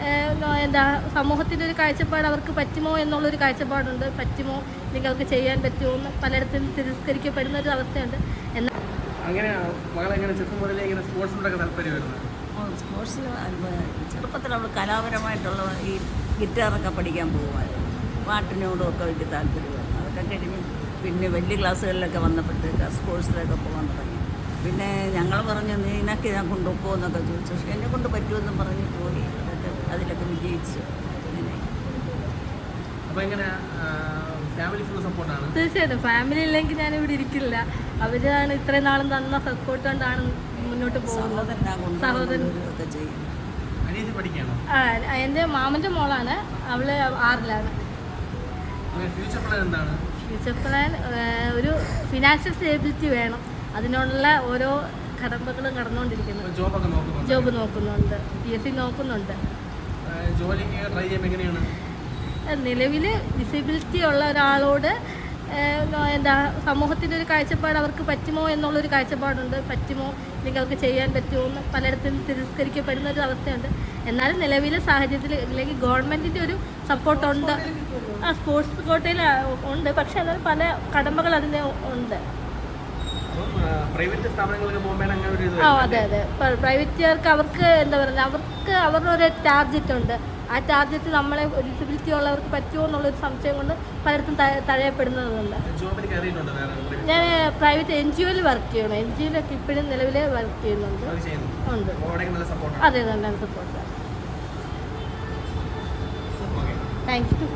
ഏഹ്, എന്താ സമൂഹത്തിന്റെ ഒരു കാഴ്ചപ്പാട് അവർക്ക് പറ്റുമോ എന്നുള്ളൊരു കാഴ്ചപ്പാടുണ്ട്. പറ്റുമോ? അവർക്ക് ചെയ്യാൻ പറ്റുമോ എന്ന് പലയിടത്തും തിരസ്കരിക്കപ്പെടുന്ന ഒരു അവസ്ഥയുണ്ട്. എന്നാൽ അങ്ങനെ മകളെങ്ങനെ ചെറുപ്പം മുതലേ ഇങ്ങനെ സ്പോർട്സിനോടൊക്കെ താല്പര്യമായിരുന്നു? സ്പോർട്സിൽ ചെറുപ്പത്തിൽ അവൾ കലാപരമായിട്ടുള്ള ഈ ഗിറ്റാറൊക്കെ പഠിക്കാൻ പോകുമായിരുന്നു. പാട്ടിനോടും ഒക്കെ വലിയ താല്പര്യമായിരുന്നു. അതൊക്കെ കഴിഞ്ഞ് പിന്നെ വലിയ ക്ലാസ്സുകളിലൊക്കെ വന്നപ്പോഴത്തേക്ക് സ്പോർട്സിലൊക്കെ പോകാൻ തുടങ്ങി. പിന്നെ ഞങ്ങൾ പറഞ്ഞു നിനക്ക് ഞാൻ കൊണ്ടുപോകുമെന്നൊക്കെ ചോദിച്ചു. പക്ഷെ എന്നെ കൊണ്ട് പറ്റുമെന്നും പറഞ്ഞ് പോയി. അതൊക്കെ അതിലൊക്കെ വിജയിച്ചു. അപ്പോൾ എങ്ങനെ ഫാമിലി ഫുൾ സപ്പോർട്ടാണ് തീർച്ചയായിട്ടും. ഫാമിലി ഇല്ലെങ്കിൽ ഞാൻ ഇവിടെ ഇരിക്കില്ല. അവരാണ് ഇത്രയും നാളും തന്ന സപ്പോർട്ട് കൊണ്ടാണ് മുന്നോട്ട് പോകുന്നത്. സഹോദരൻ. എന്റെ മാമന്റെ മോളാണ്. അവൾ ആറിലാണ്. അങ്ങനെ ഫ്യൂച്ചർ പ്ലാൻ എന്താണ്? ഫ്യൂച്ചർ പ്ലാൻ ഒരു ഫിനാൻഷ്യൽ സ്റ്റേബിലിറ്റി വേണം. അതിനുള്ള ഓരോ കടമ്പകളും കടന്നുകൊണ്ടിരിക്കുന്നു. ജോബ് നോക്കുന്നുണ്ട്. പി എസ് സി നോക്കുന്നുണ്ട്. നിലവിൽ ഡിസബിലിറ്റി ഉള്ള ഒരാളോട് എന്താ സമൂഹത്തിന്റെ ഒരു കാഴ്ചപ്പാട് അവർക്ക് പറ്റുമോ എന്നുള്ളൊരു കാഴ്ചപ്പാടുണ്ട്. പറ്റുമോ? നിങ്ങൾക്ക് ചെയ്യാൻ പറ്റുമോ എന്ന് പലയിടത്തും തിരസ്കരിക്കപ്പെടുന്ന ഒരു അവസ്ഥയുണ്ട്. എന്നാലും നിലവിലെ സാഹചര്യത്തിൽ അല്ലെങ്കിൽ ഗവൺമെന്റിന്റെ ഒരു സപ്പോർട്ടുണ്ട്. ആ സ്പോർട്സ് കോട്ടയിൽ ഉണ്ട്. പക്ഷേ എന്നാലും പല കടമ്പകൾ അതിന് ഉണ്ട്. ആ അതെ അതെ. പ്രൈവറ്റുകാർക്ക് അവർക്ക് എന്താ പറയുക അവർക്ക് അവരുടെ ഒരു ടാർജറ്റ് ഉണ്ട്. ആ ടാർജറ്റ് നമ്മളെ ഡിസബിലിറ്റി ഉള്ളവർക്ക് പറ്റുമോ എന്നുള്ളൊരു സംശയം കൊണ്ട് പലയിടത്തും ത- തഴയപ്പെടുന്നതുണ്ട്. ഞാൻ പ്രൈവറ്റ് എൻ ജി ഒയിൽ വർക്ക് ചെയ്യണം എൻ ജി ഒയിലൊക്കെ ഇപ്പോഴും നിലവിൽ വർക്ക് ചെയ്യുന്നുണ്ട്. ഉണ്ട്. അതെ നല്ല സപ്പോർട്ട് താങ്ക് യു